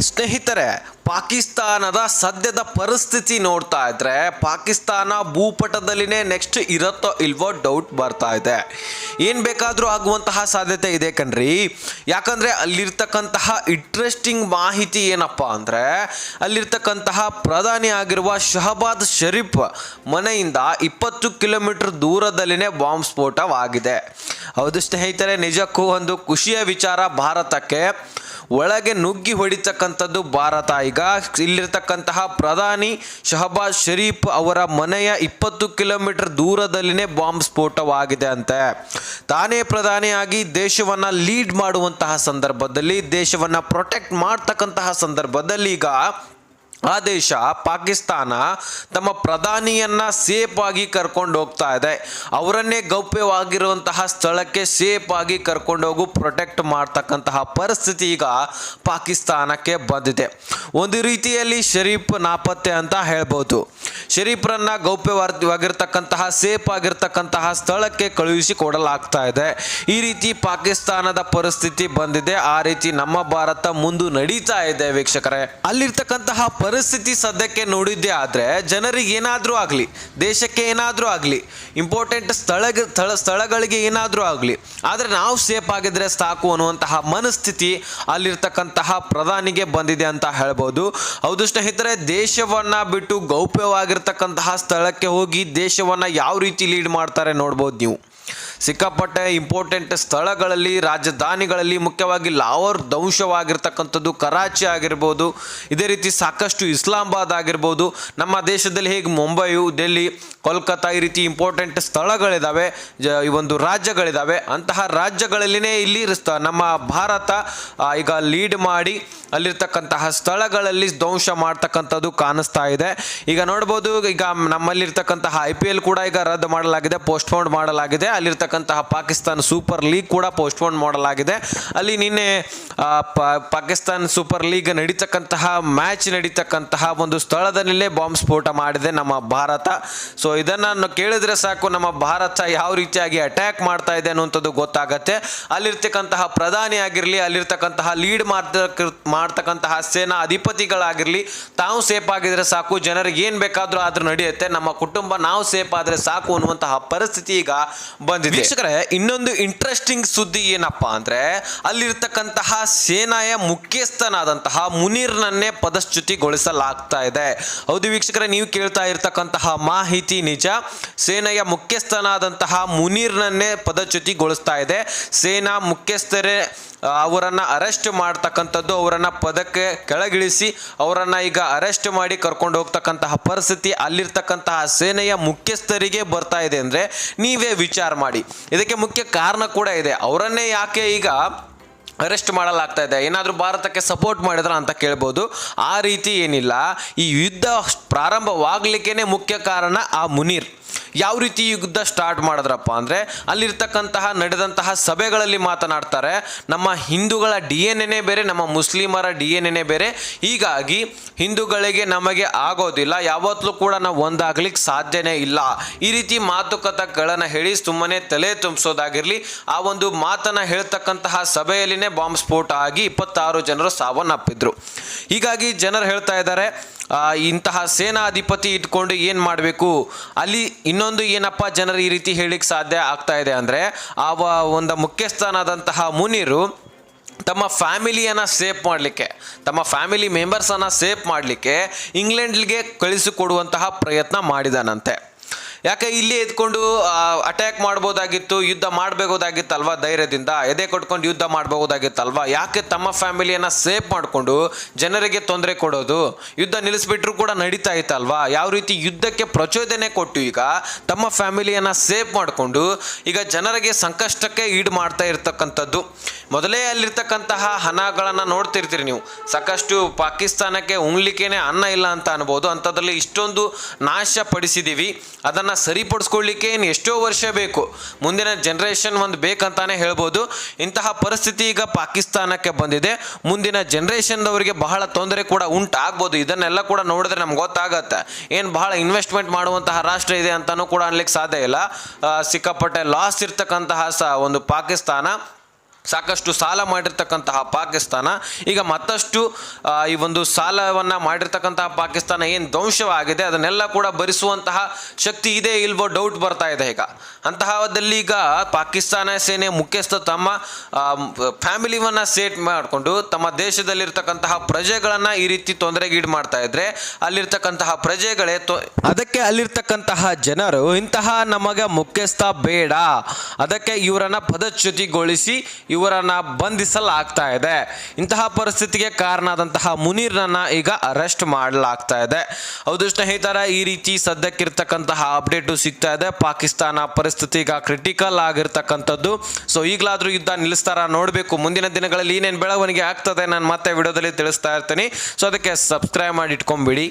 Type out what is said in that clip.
ಸ್ನೇಹಿತರೆ, ಪಾಕಿಸ್ತಾನದ ಸದ್ಯದ ಪರಿಸ್ಥಿತಿ ನೋಡ್ತಾ ಇದ್ರೆ, ಪಾಕಿಸ್ತಾನ ಭೂಪಟದಲ್ಲಿನೇ ನೆಕ್ಸ್ಟ್ ಇರುತ್ತೋ ಇಲ್ವೋ ಡೌಟ್ ಬರ್ತಾ ಇದೆ. ಏನು ಬೇಕಾದರೂ ಆಗುವಂತಹ ಸಾಧ್ಯತೆ ಇದೆ ಕಣ್ರಿ. ಯಾಕಂದರೆ ಅಲ್ಲಿರ್ತಕ್ಕಂತಹ ಇಂಟ್ರೆಸ್ಟಿಂಗ್ ಮಾಹಿತಿ ಏನಪ್ಪ ಅಂದರೆ, ಅಲ್ಲಿರ್ತಕ್ಕಂತಹ ಪ್ರಧಾನಿ ಆಗಿರುವ ಶಹಬಾದ್ ಶರೀಫ್ ಮನೆಯಿಂದ ಇಪ್ಪತ್ತು ಕಿಲೋಮೀಟರ್ ದೂರದಲ್ಲಿನೇ ಬಾಂಬ್ ಸ್ಫೋಟವಾಗಿದೆ ಹೌದು ಸ್ನೇಹಿತರೆ, ನಿಜಕ್ಕೂ ಒಂದು ಖುಷಿಯ ವಿಚಾರ ಭಾರತಕ್ಕೆ. ಒಳಗೆ ನುಗ್ಗಿ ಹೊಡಿತಕ್ಕಂಥದ್ದು ಭಾರತ. ಈಗ ಇಲ್ಲಿರ್ತಕ್ಕಂತಹ ಪ್ರಧಾನಿ ಶಹಬಾಜ್ ಶರೀಫ್ ಅವರ ಮನೆಯ ಇಪ್ಪತ್ತು ಕಿಲೋಮೀಟರ್ ದೂರದಲ್ಲಿನೇ ಬಾಂಬ್ ಸ್ಫೋಟವಾಗಿದೆ ಅಂತೆ. ತಾನೇ ಪ್ರಧಾನಿಯಾಗಿ ದೇಶವನ್ನು ಲೀಡ್ ಮಾಡುವಂತಹ ಸಂದರ್ಭದಲ್ಲಿ, ದೇಶವನ್ನು ಪ್ರೊಟೆಕ್ಟ್ ಮಾಡ್ತಕ್ಕಂತಹ ಸಂದರ್ಭದಲ್ಲಿ ಈಗ ಆ ದೇಶ, ಪಾಕಿಸ್ತಾನ ತಮ್ಮ ಪ್ರಧಾನಿಯನ್ನ ಸೇಫ್ ಆಗಿ ಕರ್ಕೊಂಡು ಹೋಗ್ತಾ ಇದೆ. ಅವರನ್ನೇ ಗೌಪ್ಯವಾಗಿರುವಂತಹ ಸ್ಥಳಕ್ಕೆ ಸೇಫ್ ಆಗಿ ಕರ್ಕೊಂಡು ಹೋಗು ಪ್ರೊಟೆಕ್ಟ್ ಮಾಡ್ತಕ್ಕಂತಹ ಪರಿಸ್ಥಿತಿ ಈಗ ಪಾಕಿಸ್ತಾನಕ್ಕೆ ಬಂದಿದೆ. ಒಂದು ರೀತಿಯಲ್ಲಿ ಶರೀಫ್ ನಾಪತ್ತೆ ಅಂತ ಹೇಳ್ಬೋದು. ಶರೀಫ್ರನ್ನ ಗೌಪ್ಯವಾಗಿರ್ತಕ್ಕಂತಹ ಸೇಫ್ ಆಗಿರ್ತಕ್ಕಂತಹ ಸ್ಥಳಕ್ಕೆ ಕಳುಹಿಸಿ ಕೊಡಲಾಗ್ತಾ ಇದೆ. ಈ ರೀತಿ ಪಾಕಿಸ್ತಾನದ ಪರಿಸ್ಥಿತಿ ಬಂದಿದೆ. ಆ ರೀತಿ ನಮ್ಮ ಭಾರತ ಮುಂದೆ ನಡೀತಾ ಇದೆ ವೀಕ್ಷಕರೇ. ಅಲ್ಲಿರ್ತಕ್ಕಂತಹ ಪರಿಸ್ಥಿತಿ ಸದ್ಯಕ್ಕೆ ನೋಡಿದ್ದೇ ಆದರೆ ಜನರಿಗೆ ಏನಾದರೂ ಆಗಲಿ, ದೇಶಕ್ಕೆ ಏನಾದರೂ ಆಗಲಿ ಇಂಪಾರ್ಟೆಂಟ್ ಸ್ಥಳ ಸ್ಥಳ ಸ್ಥಳಗಳಿಗೆ ಏನಾದರೂ ಆಗಲಿ, ಆದರೆ ನಾವು ಸೇಫ್ ಆಗಿದ್ರೆ ಸಾಕು ಅನ್ನುವಂತಹ ಮನಸ್ಥಿತಿ ಅಲ್ಲಿರ್ತಕ್ಕಂತಹ ಪ್ರಧಾನಿಗೆ ಬಂದಿದೆ ಅಂತ ಹೇಳ್ಬೋದು. ಹೌದು ಸ್ನೇಹಿತರೆ, ದೇಶವನ್ನು ಬಿಟ್ಟು ಗೌಪ್ಯವಾಗಿರ್ತಕ್ಕಂತಹ ಸ್ಥಳಕ್ಕೆ ಹೋಗಿ ದೇಶವನ್ನು ಯಾವ ರೀತಿ ಲೀಡ್ ಮಾಡ್ತಾರೆ ನೋಡ್ಬೋದು ನೀವು. ಸಿಕ್ಕಾಪಟ್ಟೆ ಇಂಪಾರ್ಟೆಂಟ್ ಸ್ಥಳಗಳಲ್ಲಿ, ರಾಜಧಾನಿಗಳಲ್ಲಿ, ಮುಖ್ಯವಾಗಿ ಲಾಹೋರ್ ಧ್ವಂಸವಾಗಿರ್ತಕ್ಕಂಥದ್ದು ಕರಾಚಿ ಆಗಿರ್ಬೋದು, ಇದೇ ರೀತಿ ಸಾಕಷ್ಟು ಇಸ್ಲಾಮಾಬಾದ್ ಆಗಿರ್ಬೋದು, ನಮ್ಮ ದೇಶದಲ್ಲಿ ಹೇಗೆ ಮುಂಬೈಯು ಡೆಲ್ಲಿ ಕೋಲ್ಕತ್ತಾ ಈ ರೀತಿ ಇಂಪಾರ್ಟೆಂಟ್ ಸ್ಥಳಗಳಿದ್ದಾವೆ ಈ ಒಂದು ರಾಜ್ಯಗಳಿದ್ದಾವೆ ಅಂತಹ ರಾಜ್ಯಗಳಲ್ಲಿನೇ ಇಲ್ಲಿ ನಮ್ಮ ಭಾರತ ಈಗ ಲೀಡ್ ಮಾಡಿ ಅಲ್ಲಿರ್ತಕ್ಕಂತಹ ಸ್ಥಳಗಳಲ್ಲಿ ಧ್ವಂಸ ಮಾಡ್ತಕ್ಕಂಥದ್ದು ಕಾಣಿಸ್ತಾ ಇದೆ. ಈಗ ನೋಡ್ಬೋದು, ಈಗ ನಮ್ಮಲ್ಲಿರ್ತಕ್ಕಂತಹ ಐ ಪಿ ಎಲ್ ಕೂಡ ಈಗ ರದ್ದು ಮಾಡಲಾಗಿದೆ ಪೋಸ್ಟ್ಪೋನ್ ಮಾಡಲಾಗಿದೆ ಅಲ್ಲಿರ್ತಕ್ಕಂತಹ ಪಾಕಿಸ್ತಾನ್ ಸೂಪರ್ ಲೀಗ್ ಕೂಡ ಪೋಸ್ಟ್ಪೋನ್ ಮಾಡಲಾಗಿದೆ. ಅಲ್ಲಿ ನಿನ್ನೆ ಪಾಕಿಸ್ತಾನ್ ಸೂಪರ್ ಲೀಗ್ ನಡೀತಕ್ಕಂತಹ ಮ್ಯಾಚ್ ನಡೀತಕ್ಕಂತಹ ಒಂದು ಸ್ಥಳದಲ್ಲೇ ಬಾಂಬ್ ಸ್ಫೋಟ ಮಾಡಿದೆ ನಮ್ಮ ಭಾರತ. ಸೊ ಇದನ್ನು ಕೇಳಿದ್ರೆ ಸಾಕು ನಮ್ಮ ಭಾರತ ಯಾವ ರೀತಿಯಾಗಿ ಅಟ್ಯಾಕ್ ಮಾಡ್ತಾ ಇದೆ ಅನ್ನುವಂಥದ್ದು ಗೊತ್ತಾಗತ್ತೆ. ಅಲ್ಲಿರ್ತಕ್ಕಂತಹ ಪ್ರಧಾನಿ ಆಗಿರಲಿ, ಅಲ್ಲಿರ್ತಕ್ಕಂತಹ ಲೀಡ್ ಮಾಡ್ತಕ್ಕ, ಮಾಡ್ತಕ್ಕಂತಹ ಸೇನಾ ಅಧಿಪತಿಗಳಾಗಿರಲಿ, ತಾವು ಸೇಫ್ ಆಗಿದ್ರೆ ಸಾಕು, ಜನರಿಗೆ ಏನು ಬೇಕಾದರೂ ಆದ್ರೂ ನಡೆಯುತ್ತೆ. ನಮ್ಮ ಕುಟುಂಬ ನಾವು ಸೇಫ್ ಆದರೆ ಸಾಕು ಅನ್ನುವಂತಹ ಪರಿಸ್ಥಿತಿ ಈಗ ಬಂದಿದೆ. ವೀಕ್ಷಕರೇ, ಇನ್ನೊಂದು ಇಂಟ್ರೆಸ್ಟಿಂಗ್ ಸುದ್ದಿ ಏನಪ್ಪಾ ಅಂದ್ರೆ, ಅಲ್ಲಿರ್ತಕ್ಕಂತಹ ಸೇನಾಯ ಮುಖ್ಯಸ್ಥನಾದಂತಹ ಮುನೀರ್ನನ್ನೇ ಪದಚ್ಯುತಿಗೊಳಿಸಲಾಗ್ತಾ ಇದೆ. ಹೌದು ವೀಕ್ಷಕರೇ, ನೀವು ಕೇಳ್ತಾ ಇರ್ತಕ್ಕಂತಹ ಮಾಹಿತಿ ನಿಜ. ಸೇನೆಯ ಮುಖ್ಯಸ್ಥನಾದಂತಹ ಮುನೀರ್ನನ್ನೇ ಪದಚ್ಯುತಿಗೊಳಿಸ್ತಾ ಇದೆ. ಸೇನಾ ಮುಖ್ಯಸ್ಥರೇ ಅವರನ್ನ ಅರೆಸ್ಟ್ ಮಾಡ್ತಕ್ಕಂಥದ್ದು ಅವರನ್ನ ಪದಕ್ಕೆ ಕೆಳಗಿಳಿಸಿ ಅವರನ್ನ ಈಗ ಅರೆಸ್ಟ್ ಮಾಡಿ ಕರ್ಕೊಂಡು ಹೋಗ್ತಕ್ಕಂತಹ ಪರಿಸ್ಥಿತಿ ಅಲ್ಲಿರ್ತಕ್ಕಂತಹ ಸೇನೆಯ ಮುಖ್ಯಸ್ಥರಿಗೆ ಬರ್ತಾ ಇದೆ ಅಂದ್ರೆ ನೀವೇ ವಿಚಾರ ಮಾಡಿ. ಇದಕ್ಕೆ ಮುಖ್ಯ ಕಾರಣ ಕೂಡ ಇದೆ. ಅವರನ್ನೇ ಯಾಕೆ ಈಗ ಅರೆಸ್ಟ್ ಮಾಡಲಾಗ್ತಾ ಇದೆ? ಏನಾದರೂ ಭಾರತಕ್ಕೆ ಸಪೋರ್ಟ್ ಮಾಡಿದ್ರ ಅಂತ ಕೇಳ್ಬೋದು. ಆ ರೀತಿ ಏನಿಲ್ಲ. ಈ ಯುದ್ಧ ಪ್ರಾರಂಭವಾಗಲಿಕ್ಕೇನೆ ಮುಖ್ಯ ಕಾರಣ ಆ ಮುನೀರ್. ಯಾವ ರೀತಿ ಯುದ್ಧ ಸ್ಟಾರ್ಟ್ ಮಾಡಿದ್ರಪ್ಪ ಅಂದರೆ ಅಲ್ಲಿರ್ತಕ್ಕಂತಹ ನಡೆದಂತಹ ಸಭೆಗಳಲ್ಲಿ ಮಾತನಾಡ್ತಾರೆ, ನಮ್ಮ ಹಿಂದೂಗಳ ಡಿ ಎನ್ ಎನೇ ಬೇರೆ, ನಮ್ಮ ಮುಸ್ಲಿಮರ ಡಿ ಎನ್ ಎನೇ ಬೇರೆ. ಹೀಗಾಗಿ ಹಿಂದೂಗಳಿಗೆ ನಮಗೆ ಆಗೋದಿಲ್ಲ, ಯಾವತ್ತೂ ಕೂಡ ನಾವು ಒಂದಾಗ್ಲಿಕ್ಕೆ ಸಾಧ್ಯನೇ ಇಲ್ಲ. ಈ ರೀತಿ ಮಾತುಕತೆಗಳನ್ನು ಹೇಳಿ ಸುಮ್ಮನೆ ತಲೆ ತುಂಬಿಸೋದಾಗಿರಲಿ, ಆ ಒಂದು ಮಾತನ್ನು ಹೇಳ್ತಕ್ಕಂತಹ ಸಭೆಯಲ್ಲಿನೇ ಬಾಂಬ್ ಸ್ಫೋಟ ಆಗಿ ಇಪ್ಪತ್ತಾರು ಜನರು ಸಾವನ್ನಪ್ಪಿದ್ರು. ಹೀಗಾಗಿ ಜನರು ಹೇಳ್ತಾ ಇದ್ದಾರೆ ಇಂತಹ ಸೇನಾಧಿಪತಿ ಇಟ್ಕೊಂಡು ಏನು ಮಾಡಬೇಕು? ಅಲ್ಲಿ ಇನ್ನೊಂದು ಏನಪ್ಪ ಜನರು ಈ ರೀತಿ ಹೇಳಿಕ್ಕೆ ಸಾಧ್ಯ ಆಗ್ತಾ ಇದೆ ಅಂದರೆ ಆ ಒಂದು ಮುಖ್ಯಸ್ಥನಾದಂತಹ ಮುನಿರು ತಮ್ಮ ಫ್ಯಾಮಿಲಿಯನ್ನು ಸೇಫ್ ಮಾಡಲಿಕ್ಕೆ, ತಮ್ಮ ಫ್ಯಾಮಿಲಿ ಮೆಂಬರ್ಸನ್ನು ಸೇಫ್ ಮಾಡಲಿಕ್ಕೆ ಇಂಗ್ಲೆಂಡ್ಗೆ ಕಳಿಸಿಕೊಡುವಂತಹ ಪ್ರಯತ್ನ ಮಾಡಿದಾನಂತೆ. ಯಾಕೆ ಇಲ್ಲಿ ಎದ್ಕೊಂಡು ಅಟ್ಯಾಕ್ ಮಾಡ್ಬೋದಾಗಿತ್ತು, ಯುದ್ಧ ಮಾಡಬಹುದಾಗಿತ್ತಲ್ವಾ ಧೈರ್ಯದಿಂದ? ಎದೆ ಕೊಟ್ಕೊಂಡು ಯುದ್ಧ ಮಾಡಬಹುದಾಗಿತ್ತಲ್ವಾ ಯಾಕೆ ತಮ್ಮ ಫ್ಯಾಮಿಲಿಯನ್ನು ಸೇಫ್ ಮಾಡಿಕೊಂಡು ಜನರಿಗೆ ತೊಂದರೆ ಕೊಡೋದು? ಯುದ್ಧ ನಿಲ್ಲಿಸ್ಬಿಟ್ರು ಕೂಡ ನಡೀತಾ ಇತ್ತಲ್ವಾ? ಯಾವ ರೀತಿ ಯುದ್ಧಕ್ಕೆ ಪ್ರಚೋದನೆ ಕೊಟ್ಟು ಈಗ ತಮ್ಮ ಫ್ಯಾಮಿಲಿಯನ್ನು ಸೇಫ್ ಮಾಡಿಕೊಂಡು ಈಗ ಜನರಿಗೆ ಸಂಕಷ್ಟಕ್ಕೆ ಈಡು ಮಾಡ್ತಾ ಇರ್ತಕ್ಕಂಥದ್ದು. ಮೊದಲೇ ಅಲ್ಲಿರ್ತಕ್ಕಂತಹ ಹಣಗಳನ್ನು ನೋಡ್ತಿರ್ತೀರಿ ನೀವು. ಸಾಕಷ್ಟು ಪಾಕಿಸ್ತಾನಕ್ಕೆ ಉಣ್ಲಿಕ್ಕೇನೆ ಅನ್ನ ಇಲ್ಲ ಅಂತ ಅನ್ಬೋದು. ಅಂಥದ್ರಲ್ಲಿ ಇಷ್ಟೊಂದು ನಾಶ ಪಡಿಸಿದ್ದೀವಿ ಅದನ್ನು ಸರಿಪಡಿಸ್ಕೊಳ್ಳಿಕ್ಕೆ ಏನು ಎಷ್ಟೋ ವರ್ಷ ಬೇಕು. ಮುಂದಿನ ಜನ್ರೇಷನ್ ಒಂದು ಬೇಕಂತಾನೆ ಹೇಳ್ಬೋದು. ಇಂತಹ ಪರಿಸ್ಥಿತಿ ಈಗ ಪಾಕಿಸ್ತಾನಕ್ಕೆ ಬಂದಿದೆ. ಮುಂದಿನ ಜನ್ರೇಷನ್ದವರಿಗೆ ಬಹಳ ತೊಂದರೆ ಕೂಡ ಉಂಟಾಗ್ಬೋದು. ಇದನ್ನೆಲ್ಲ ಕೂಡ ನೋಡಿದ್ರೆ ನಮ್ಗೆ ಗೊತ್ತಾಗತ್ತೆ. ಏನು ಬಹಳ ಇನ್ವೆಸ್ಟ್ಮೆಂಟ್ ಮಾಡುವಂತಹ ರಾಷ್ಟ್ರ ಇದೆ ಅಂತಲೂ ಕೂಡ ಅನ್ಲಿಕ್ಕೆ ಸಾಧ್ಯ ಇಲ್ಲ. ಸಿಕ್ಕಾಪಟ್ಟೆ ಲಾಸ್ ಇರ್ತಕ್ಕಂತಹ ಸ ಒಂದು ಪಾಕಿಸ್ತಾನ. ಸಾಕಷ್ಟು ಸಾಲ ಮಾಡಿರ್ತಕ್ಕಂತಹ ಪಾಕಿಸ್ತಾನ. ಈಗ ಮತ್ತಷ್ಟು ಈ ಒಂದು ಸಾಲವನ್ನು ಮಾಡಿರ್ತಕ್ಕಂತಹ ಪಾಕಿಸ್ತಾನ ಏನು ಧ್ವಂಸವಾಗಿದೆ, ಅದನ್ನೆಲ್ಲ ಕೂಡ ಭರಿಸುವಂತಹ ಶಕ್ತಿ ಇದೆ ಇಲ್ವೋ ಡೌಟ್ ಬರ್ತಾ ಇದೆ ಈಗ. ಅಂತಹದಲ್ಲಿ ಈಗ ಪಾಕಿಸ್ತಾನ ಸೇನೆ ಮುಖ್ಯಸ್ಥ ತಮ್ಮ ಫ್ಯಾಮಿಲಿವನ್ನ ಸೇಟ್ ಮಾಡಿಕೊಂಡು ತಮ್ಮ ದೇಶದಲ್ಲಿರ್ತಕ್ಕಂತಹ ಪ್ರಜೆಗಳನ್ನ ಈ ರೀತಿ ತೊಂದರೆಗೀಡು ಮಾಡ್ತಾ ಇದ್ರೆ, ಅಲ್ಲಿರ್ತಕ್ಕಂತಹ ಪ್ರಜೆಗಳೇ ತೊ- ಅದಕ್ಕೆ ಅಲ್ಲಿರ್ತಕ್ಕಂತಹ ಜನರು ಇಂತಹ ನಮಗೆ ಮುಖ್ಯಸ್ಥ ಬೇಡ. ಅದಕ್ಕೆ ಇವರನ್ನ ಪದಚ್ಯುತಿಗೊಳಿಸಿ ಇವರನ್ನ ಬಂಧಿಸಲಾಗ್ತಾ ಇದೆ ಇಂತಹ ಪರಿಸ್ಥಿತಿಗೆ ಕಾರಣ ಆದಂತಹ ಮುನೀರ್ನನ್ನ ಈಗ ಅರೆಸ್ಟ್ ಮಾಡಲಾಗ್ತಾ ಇದೆ ಹೌದು ಸ್ನೇಹಿತರ, ಈ ರೀತಿ ಸದ್ಯಕ್ಕಿರ್ತಕ್ಕಂತಹ ಅಪ್ಡೇಟು ಸಿಗ್ತಾ ಇದೆ ಪಾಕಿಸ್ತಾನ ಪರಿಸ್ಥಿತಿ ಈಗ ಕ್ರಿಟಿಕಲ್ ಆಗಿರ್ತಕ್ಕಂಥದ್ದು. ಸೊ ಈಗಲಾದ್ರೂ ಯುದ್ಧ ನಿಲ್ಲಿಸ್ತಾರ ನೋಡಬೇಕು. ಮುಂದಿನ ದಿನಗಳಲ್ಲಿ ಏನೇನು ಬೆಳವಣಿಗೆ ಆಗ್ತದೆ ನಾನು ಮತ್ತೆ ವಿಡಿಯೋದಲ್ಲಿ ತಿಳಿಸ್ತಾ ಇರ್ತೀನಿ. ಸೊ ಅದಕ್ಕೆ ಸಬ್ಸ್ಕ್ರೈಬ್ ಮಾಡಿ ಇಟ್ಕೊಂಬಿಡಿ.